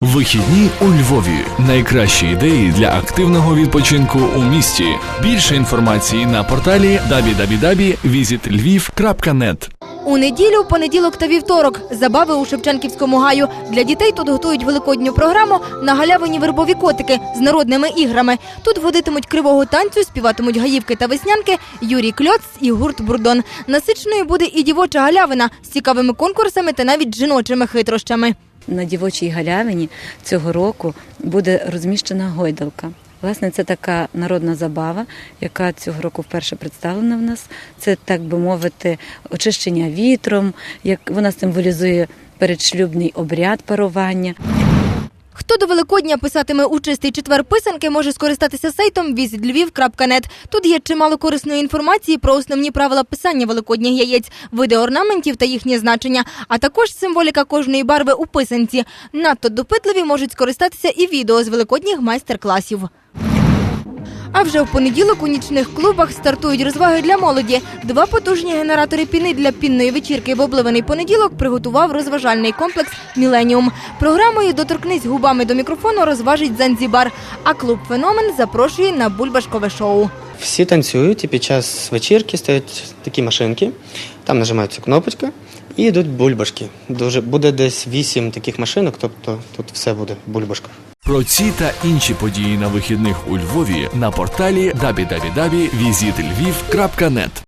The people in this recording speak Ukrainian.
Вихідні у Львові. Найкращі ідеї для активного відпочинку у місті. Більше інформації на порталі www.visitlviv.net У неділю, понеділок та вівторок забави у Шевченківському гаю. Для дітей тут готують великодню програму на галявині вербові котики з народними іграми. Тут водитимуть кривого танцю, співатимуть гаївки та веснянки Юрій Кльоц і гурт Бурдон. Насиченою буде і дівоча галявина з цікавими конкурсами та навіть жіночими хитрощами. На дівочій галявині цього року буде розміщена гойдалка. Власне, це така народна забава, яка цього року вперше представлена в нас. Це, так би мовити, очищення вітром, як вона символізує передшлюбний обряд парування. Хто до Великодня писатиме у чистий четвер писанки, може скористатися сайтом visitlviv.net. Тут є чимало корисної інформації про основні правила писання великодніх яєць, види орнаментів та їхнє значення, а також символіка кожної барви у писанці. Надто допитливі можуть скористатися і відео з великодніх майстер-класів. А вже в понеділок у нічних клубах стартують розваги для молоді. Два потужні генератори піни для пінної вечірки в обливаний понеділок приготував розважальний комплекс Міленіум. Програмою доторкнись губами до мікрофону розважить Занзібар. А клуб Феномен запрошує на бульбашкове шоу. Всі танцюють, і під час вечірки стоять такі машинки, там нажимаються кнопочка і йдуть бульбашки. Дуже буде десь вісім таких машинок, тобто тут все буде в бульбашках. Про ці та інші події на вихідних у Львові на порталі www.visitlviv.net